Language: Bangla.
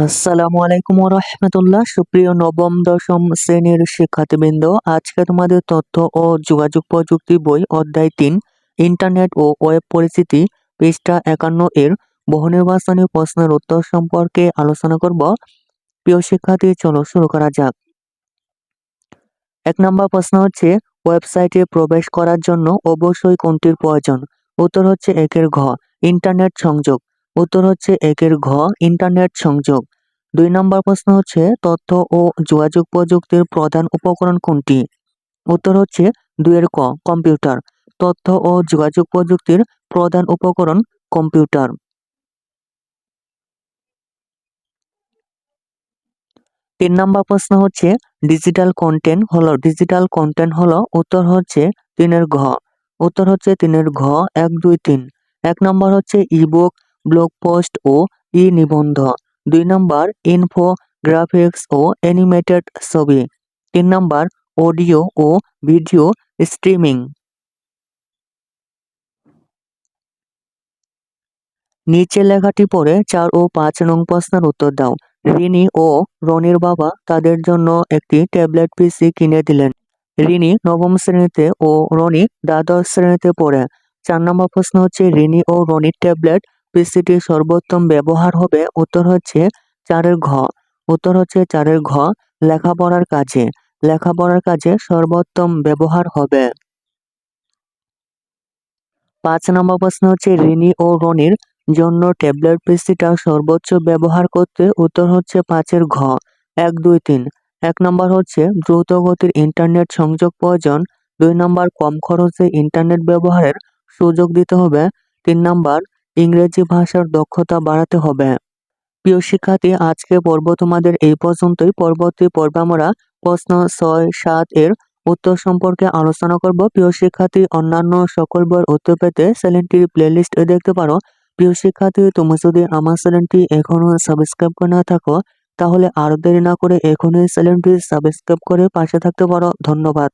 আসসালামু আলাইকুম রহমতুল্লাহ সুপ্রিয় নবম, দশম শ্রেণির শিক্ষার্থীবৃন্দ, আজকে তোমাদের তথ্য ও যোগাযোগ প্রযুক্তি বই অধ্যায় তিন, ইন্টারনেট ও ওয়েব পরিস্থিতি, পৃষ্ঠা একান্ন এর বহুনির্বাচনী প্রশ্নের উত্তর সম্পর্কে আলোচনা করব। প্রিয় শিক্ষার্থী, চলো শুরু করা যাক। এক নম্বর প্রশ্ন হচ্ছে, ওয়েবসাইটে প্রবেশ করার জন্য অবশ্যই কোনটির প্রয়োজন? উত্তর হচ্ছে একের ঘ, ইন্টারনেট সংযোগ। উত্তর হচ্ছে একের ঘ, ইন্টারনেট সংযোগ। দুই নম্বর প্রশ্ন হচ্ছে, তথ্য ও যোগাযোগ প্রযুক্তির প্রধান উপকরণ কোনটি? উত্তর হচ্ছে দুইয়ের ক, কম্পিউটার। তথ্য ও যোগাযোগ প্রযুক্তির প্রধান উপকরণ কম্পিউটার। তিন নম্বর প্রশ্ন হচ্ছে, ডিজিটাল কন্টেন্ট হলো, ডিজিটাল কন্টেন্ট হলো, উত্তর হচ্ছে তিনের ঘ। উত্তর হচ্ছে তিনের ঘ, এক, দুই, তিন। এক নম্বর হচ্ছে ইবুক ব্লগ পোস্ট ও ই নিবন্ধ দুই নম্বর ইনফো গ্রাফিক্স ও অ্যানিমেটেড ছবি। তিন নম্বর অডিও ও ভিডিও স্ট্রিমিং নিচে লেখাটি পড়ে চার ও পাঁচ নং প্রশ্নের উত্তর দাও। রিনি ও রনির বাবা তাদের জন্য একটি ট্যাবলেট পিসি কিনে দিলেন। রিনি নবম শ্রেণীতে ও রনি দ্বাদশ শ্রেণীতে পড়ে। চার নম্বর প্রশ্ন হচ্ছে, রিনি ও রনির ট্যাবলেট পিসিটি সর্বোত্তম ব্যবহার হবে, উত্তর হচ্ছে চারের ঘ। উত্তর হচ্ছে চারের ঘ, লেখাপড়ার কাজে। লেখাপড়ার কাজে সর্বোত্তম ব্যবহার হবে। পাঁচ নম্বর প্রশ্ন হচ্ছে, রিনি ও রনির জন্য ট্যাবলেট পিসিটা সর্বোচ্চ ব্যবহার করতে উত্তর হচ্ছে পাঁচের ঘ। এক, দুই, তিন। এক নম্বর হচ্ছে দ্রুত গতির ইন্টারনেট সংযোগ প্রয়োজন। দুই নম্বর, কম খরচে ইন্টারনেট ব্যবহারের সুযোগ দিতে হবে। তিন নম্বর ইংরেজি ভাষার দক্ষতা বাড়াতে হবে। প্রিয় শিক্ষার্থী আজকে পর্ব তোমাদের এই পর্যন্তই। পরবর্তী পর্বে আমরা প্রশ্ন ছয়, সাত এর উত্তর সম্পর্কে আলোচনা করব। প্রিয় শিক্ষার্থী, অন্যান্য সকল বইয়ের উত্তর পেতে চ্যানেলটির প্লেলিস্ট দেখতে পারো। প্রিয় শিক্ষার্থী, তুমি যদি আমার চ্যানেলটি এখনও সাবস্ক্রাইব করে না থাকো, তাহলে আরও দেরি না করে এখনই চ্যানেলটি সাবস্ক্রাইব করে পাশে থাকতে পারো। ধন্যবাদ।